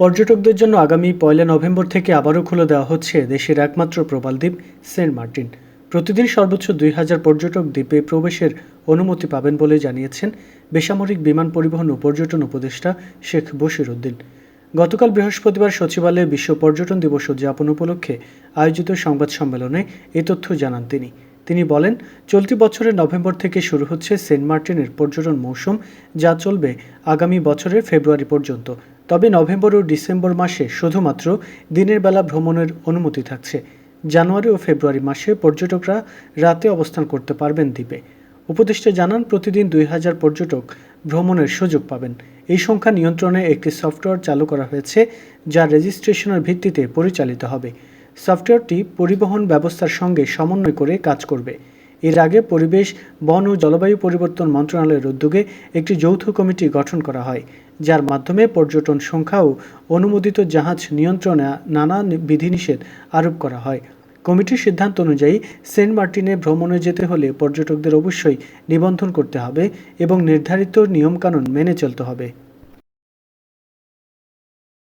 পর্যটকদের জন্য আগামী পয়লা নভেম্বর থেকে আবারও খুলে দেওয়া হচ্ছে দেশের একমাত্র প্রবাল দ্বীপ, সেন্ট মার্টিন। প্রতিদিন সর্বোচ্চ দুই হাজার পর্যটক দ্বীপে প্রবেশের অনুমতি পাবেন বলে জানিয়েছেন বেসামরিক বিমান পরিবহন ও পর্যটন উপদেষ্টা শেখ বশির উদ্দিন। গতকাল বৃহস্পতিবার সচিবালয়ে বিশ্ব পর্যটন দিবস উদযাপন উপলক্ষে আয়োজিত সংবাদ সম্মেলনে এ তথ্য জানান তিনি। তিনি বলেন, চলতি বছরের নভেম্বর থেকে শুরু হচ্ছে সেন্ট মার্টিনের পর্যটন মৌসুম, যা চলবে আগামী বছরের ফেব্রুয়ারি পর্যন্ত। তবে নভেম্বর ও ডিসেম্বর মাসে শুধুমাত্র দিনের বেলা ভ্রমণের অনুমতি থাকছে। জানুয়ারি ও ফেব্রুয়ারি মাসে পর্যটকরা রাতে অবস্থান করতে পারবেন দ্বীপে। উপদেষ্টা জানান, প্রতিদিন দুই হাজার পর্যটক ভ্রমণের সুযোগ পাবেন। এই সংখ্যা নিয়ন্ত্রণে একটি সফটওয়্যার চালু করা হয়েছে, যা রেজিস্ট্রেশনের ভিত্তিতে পরিচালিত হবে। সফটওয়্যারটি পরিবহন ব্যবস্থার সঙ্গে সমন্বয় করে কাজ করবে। এর আগে পরিবেশ, বন ও জলবায়ু পরিবর্তন মন্ত্রণালয়ের উদ্যোগে একটি যৌথ কমিটি গঠন করা হয়, যার মাধ্যমে পর্যটন সংখ্যা ও অনুমোদিত জাহাজ নিয়ন্ত্রণে নানা বিধিনিষেধ আরোপ করা হয়। কমিটির সিদ্ধান্ত অনুযায়ী সেন্ট মার্টিনে ভ্রমণে যেতে হলে পর্যটকদের অবশ্যই নিবন্ধন করতে হবে এবং নির্ধারিত নিয়মকানুন মেনে চলতে হবে।